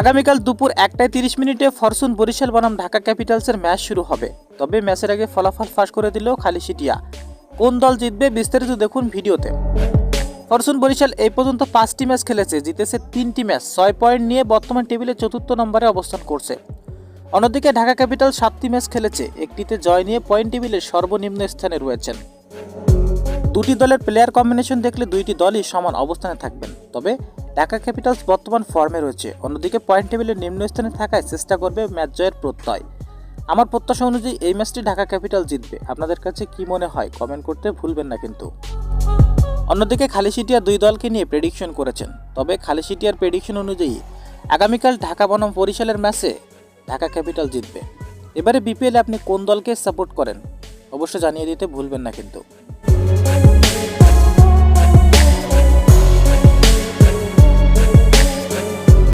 আগামীকাল দুপুর একটায় তিরিশ মিনিটে ফরচুন বরিশাল বনাম ঢাকা ক্যাপিটালসের ম্যাচ শুরু হবে। তবে ম্যাচের আগে ফলাফল ফাঁস করে দিল খালি সিটিয়া কোন দল জিতবে বিস্তারিত দেখুন ভিডিওতে। ফরচুন বরিশাল এই পর্যন্ত পাঁচটি ম্যাচ খেলেছে, জিতেছে তিনটি ম্যাচ, ছয় পয়েন্ট নিয়ে বর্তমান টেবিলে চতুর্থ নম্বরে অবস্থান করছে। অন্যদিকে ঢাকা ক্যাপিটাল সাতটি ম্যাচ খেলেছে, একটিতে জয় নিয়ে পয়েন্ট টেবিলের সর্বনিম্ন স্থানে রয়েছেন। দুটি দলের প্লেয়ার কম্বিনেশন দেখলে দুইটি দলই সমান অবস্থানে থাকবেন। তবে ঢাকা ক্যাপিটালস বর্তমান ফর্মে রয়েছে। অন্যদিকে পয়েন্ট টেবিলের নিম্ন স্থানে থাকায় চেষ্টা করবে ম্যাচ জয়ের প্রত্যয়। আমার প্রত্যাশা অনুযায়ী এই ম্যাচটি ঢাকা ক্যাপিটাল জিতবে। আপনাদের কাছে কি মনে হয়? কমেন্ট করতে ভুলবেন না কিন্তু। অন্যদিকে খালিশিটিয়া দুই দলকে নিয়ে প্রেডিকশন করেছেন। তবে খালিশিটিয়ার প্রেডিকশন অনুযায়ী আগামীকাল ঢাকা বনাম বরিশালের ম্যাচে ঢাকা ক্যাপিটাল জিতবে। এবারে বিপিএলে আপনি কোন দলকে সাপোর্ট করেন? অবশ্য জানিয়ে দিতে ভুলবেন না কিন্তু।